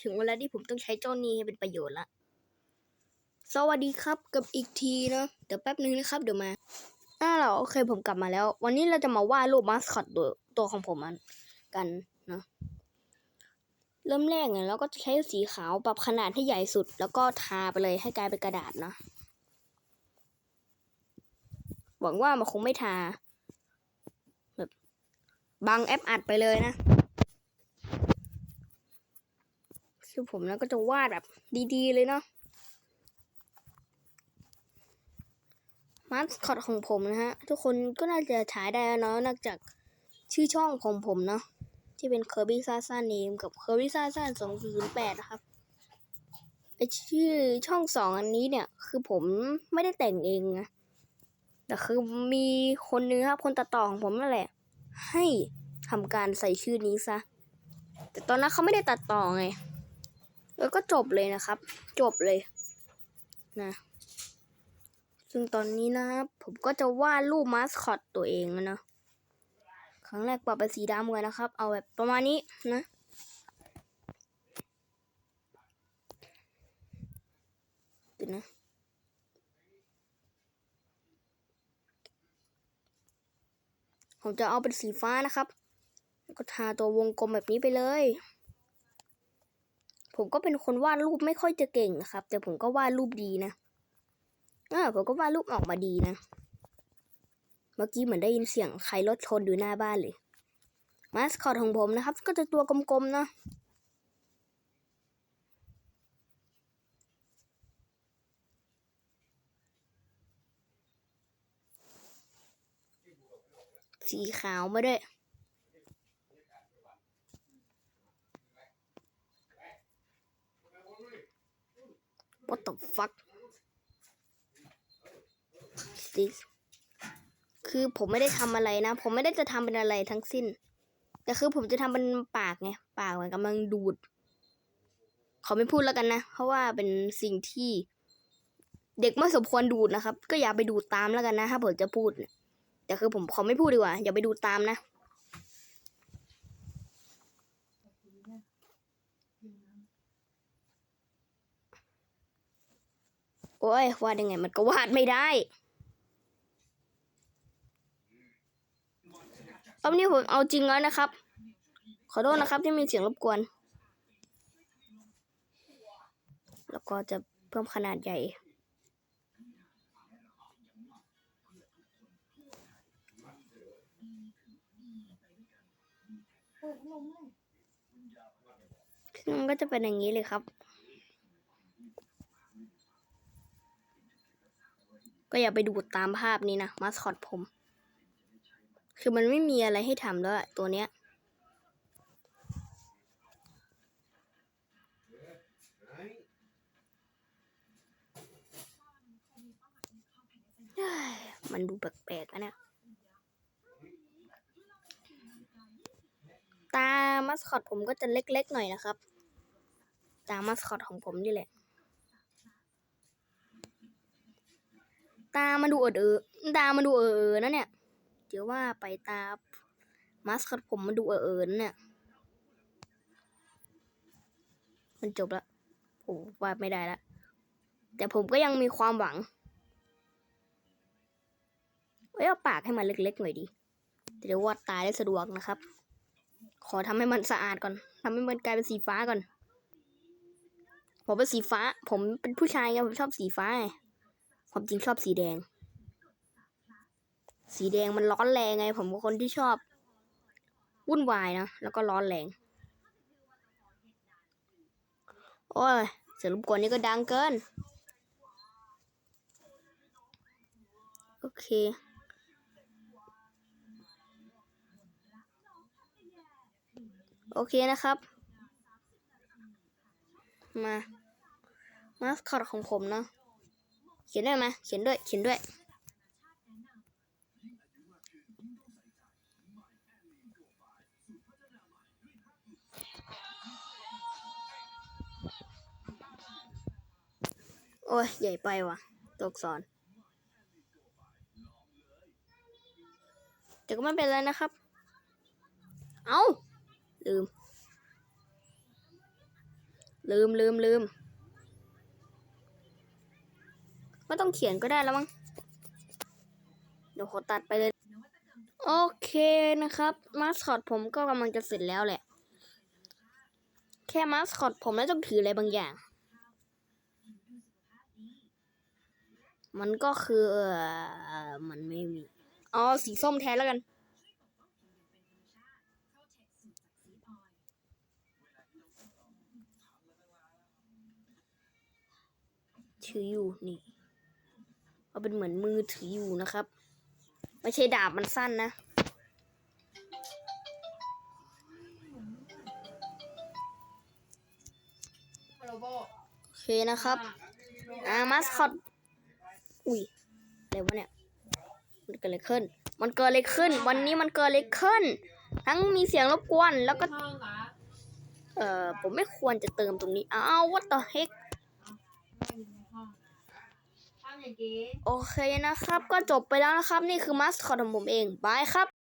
ถึงเวลาที่ผมต้องใช้เจ้านี้ให้เป็นประโยชน์ละ สวัสดีครับกับอีกทีเนาะเดี๋ยวแป๊บนึงนะครับ เดี๋ยวมาอ่าเราโอเคผมกลับมาแล้ว วันนี้เราจะมาวาดรูปมาสคอตตัวตัวของผมมันกันเนาะเริ่มแรกเนี่ยเราก็จะใช้สีขาวปรับขนาดให้ใหญ่สุด แล้วก็ทาไปเลยให้กลายเป็นกระดาษเนาะหวังว่ามันคงไม่ทาแบบบังแอปอัดไปเลยนะ คือผมแล้วก็จะวาดแบบดีๆเลยเนาะมาสคอตของผมนะฮะ ทุกคนก็น่าจะฉายได้แล้วเนาะนอกจากชื่อช่องของผมเนาะที่เป็น Kirby s a s a Name กับ Kirby s a s a 208นะครับไอชื่อช่องสองอันนี้เนี่ย คือผมไม่ได้แต่งเองนะแต่คือมีคนนึงครับ คนตัดต่อของผมนั่นแหละ ให้ทำการใส่ชื่อนี้ซะ แต่ตอนนั้นเขาไม่ได้ตัดต่อไง แล้วก็จบเลยนะครับ จบเลยนะ ซึ่งตอนนี้นะครับผมก็จะวาดรูปมาสคอตตัวเองนะครั้งแรกปรับเป็นสีดำก่อนนะครับ เอาแบบประมาณนี้นะเดี๋ยวนะผมจะเอาเป็นสีฟ้านะครับแล้วก็ทาตัววงกลมแบบนี้ไปเลย ผมก็เป็นคนวาดรูปไม่ค่อยจะเก่งนะครับ แต่ผมก็วาดรูปดีนะอ่าผมก็วาดรูปออกมาดีนะ เมื่อกี้เหมือนได้ยินเสียงใครรถชนอยู่หน้าบ้านเลย มาสคอตของผมนะครับ ก็จะตัวกลมๆนะสีขาวมาด้วย What the fuck this คือผมไม่ได้ทำอะไรนะ ผมไม่ได้จะทำเป็นอะไรทั้งสิ้น แต่คือผมจะทำเป็นปากไง ปากมันกำลังดูด ขอไม่พูดแล้วกันนะ เพราะว่าเป็นสิ่งที่ เด็กไม่สมควรดูดนะครับ ก็อย่าไปดูดตามแล้วกันนะ ถ้าผมจะพูด แต่คือผมขอไม่พูดดีกว่า อย่าไปดูดตามนะ โอ้ยวาดยังไงมันก็วาดไม่ได้รอบนี้ผมเอาจริงแล้วนะครับ ขอโทษนะครับที่มีเสียงรบกวน แล้วก็จะเพิ่มขนาดใหญ่ซึ่งมันก็จะเป็นอย่างนี้เลยครับ ก็อย่าไปดูดตามภาพนี้นะมาสคอตผม คือมันไม่มีอะไรให้ทำแล้วอะตัวเนี้ยมันดูแปลกๆนะเนี่ยตามาสคอตผมก็จะเล็กๆหน่อยนะครับ ตามาสคอตของผมนี่แหละ ตามาดูเออเออตามาดูเออเออนะเนี่ยเดี๋ยวว่าไปตามาสคอตผมมาดูเออเออเนี่ย มันจบละผมวาดไม่ได้ละแต่ผมก็ยังมีความหวังไว้เอาปากให้มันเล็กๆหน่อยดิเดี๋ยววาดตาได้สะดวกนะครับ ขอทำให้มันสะอาดก่อนทำให้มันกลายเป็นสีฟ้าก่อน ผมเป็นสีฟ้า ผมเป็นผู้ชายไงผมชอบสีฟ้าไง ความจริงชอบสีแดง สีแดงมันร้อนแรงไง ผมเป็นคนที่ชอบ วุ่นวายนะ แล้วก็ร้อนแรง โอ้ยเสียงรบกวนนี่ก็ดังเกิน โอเคโอเคนะครับ มา มาสคอตของผมเนาะ ขียนด้วยไหมเขียนด้วย เขียนด้วย โอ้ย ใหญ่ไปว่ะ ตกสอน แต่ก็ไม่เป็นไรนะครับ เอาลืม ลืมลืมลืม ไม่ต้องเขียนก็ได้แล้วมั้ง เดี๋ยวขอตัดไปเลย โอเคนะครับ มาสคอตผมก็กำลังจะเสร็จแล้วแหละ แค่มาสคอตผมแล้วต้องถืออะไรบางอย่าง มันก็คืออมันไม่มี อ๋อ สีส้มแทนแล้วกันถืออยู่นี่ เอาเป็นเหมือนมือถืออยู่นะครับ ไม่ใช่ดาบมันสั้นนะ โอเคนะครับ อ่ามาสคอต อุ้ยอะไรวะเนี่ย มันเกิดอะไรขึ้น มันเกิดอะไรขึ้น วันนี้มันเกิดอะไรขึ้น ทั้งมีเสียงรบกวนแล้วก็ เอเอ่อ ผมไม่ควรจะเติมตรงนี้ อ้าว what the heck โอเคนะครับ ก็จบไปแล้วนะครับ นี่คือมาสคอตของผมเองบายครับ